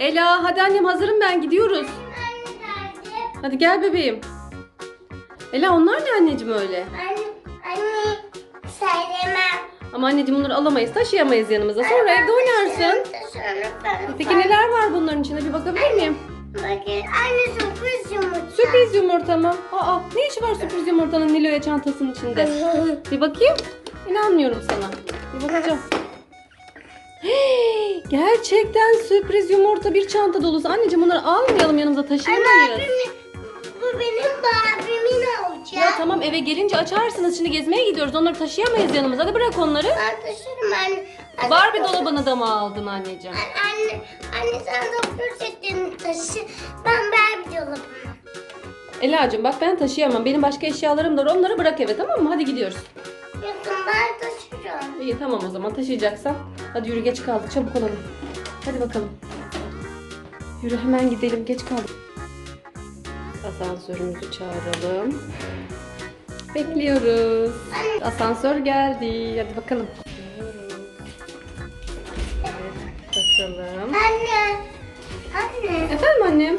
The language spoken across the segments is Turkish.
Ela hadi annem hazırım ben gidiyoruz. Hadi gel bebeğim. Ela onlar ne anneciğim öyle? Anne, anne söylemem. Ama anneciğim bunları alamayız taşıyamayız yanımıza. Sonra evde oynarsın. Peki neler var bunların içinde bir bakabilir miyim? Bakın anne sürpriz yumurta. Sürpriz yumurta mı? Aa ne işi var sürpriz yumurtanın Nilo'ya çantasının içinde? Bir bakayım. İnanmıyorum sana. Bir bakacağım. Hey, Gerçekten sürpriz yumurta bir çanta dolusu. Anneciğim bunları almayalım yanımıza taşıyamayız. Barbimin, bu benim Barbie'min olacak. Ya tamam eve gelince açarsınız. Şimdi gezmeye gidiyoruz. Onları taşıyamayız yanımıza. Hadi bırak onları. Ben taşırım anne. Anne, Barbie dolabını da mı aldın anneciğim? Anne, anne sen doktor setlerini taşı. Ben Barbie dolabımı. Ela'cığım bak ben taşıyamam. Benim başka eşyalarım da var. Onları bırak eve tamam mı? Hadi gidiyoruz. Ben. İyi tamam o zaman taşıyacaksan. Hadi yürü geç kaldık. Çabuk olalım. Hadi bakalım. Yürü hemen gidelim. Geç kaldık. Asansörümüzü çağıralım. Bekliyoruz. Asansör geldi. Hadi bakalım. Evet, bakalım. Anne. Anne. Efendim annem?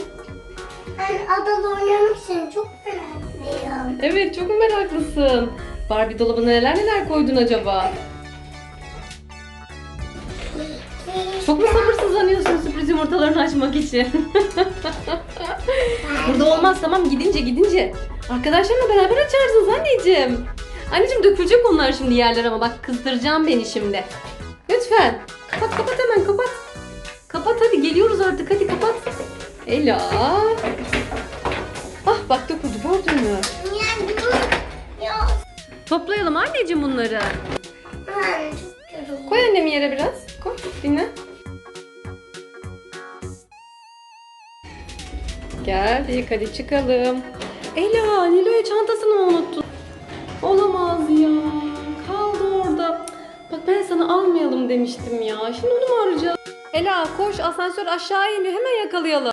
Anne adalı oynamak için çok merak Evet çok meraklısın? Barbie dolabına neler neler koydun acaba? Çok mu sabırsızlanıyorsun sürpriz yumurtalarını açmak için? Burada olmaz tamam gidince gidince. Arkadaşlarınla beraber açarsınız anneciğim. Anneciğim dökülecek onlar şimdi yerler ama bak kızdıracağım beni şimdi. Lütfen. Kapat kapat hemen kapat. Kapat hadi geliyoruz artık hadi kapat. Ela. Ah bak döküldü gördün mü? Toplayalım anneciğim bunları. Koy annemi yere biraz. Dinle. Geldik hadi çıkalım. Ela Nilo'ya çantasını unuttun? Olamaz ya. Kaldı orada. Bak ben sana almayalım demiştim ya. Şimdi onu mu arayacağız? Ela koş asansör aşağı iniyor hemen yakalayalım.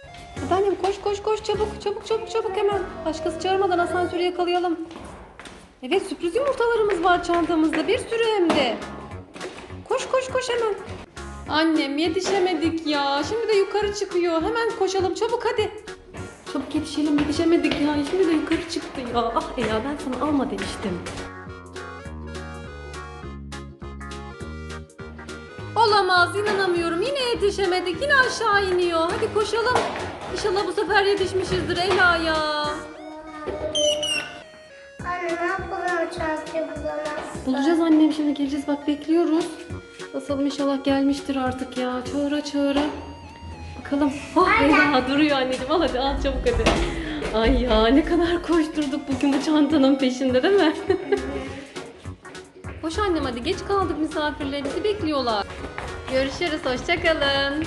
Annem koş koş koş çabuk çabuk çabuk çabuk hemen. Başkası çağırmadan asansörü yakalayalım. Evet sürpriz yumurtalarımız var çantamızda bir sürü hem de. Koş koş koş hemen. Annem yetişemedik ya. Şimdi de yukarı çıkıyor. Hemen koşalım çabuk hadi. Çabuk yetişelim yetişemedik ya. Şimdi de yukarı çıktı ya. Ah Ela ben sana alma demiştim. Olamaz inanamıyorum. Yine yetişemedik. Yine aşağı iniyor. Hadi koşalım. İnşallah bu sefer yetişmişizdir Ela ya. Anne ne yapalım çantayı bulamazsın. Bulacağız annem şimdi geleceğiz bak bekliyoruz. Basalım inşallah gelmiştir artık ya. Çağıra çağıra. Bakalım. Oh Ela duruyor anneciğim al hadi al çabuk hadi. Ay ya ne kadar koşturduk bugün bu çantanın peşinde değil mi? Koş annem hadi geç kaldık misafirlerimizi bekliyorlar. Görüşürüz hoşçakalın.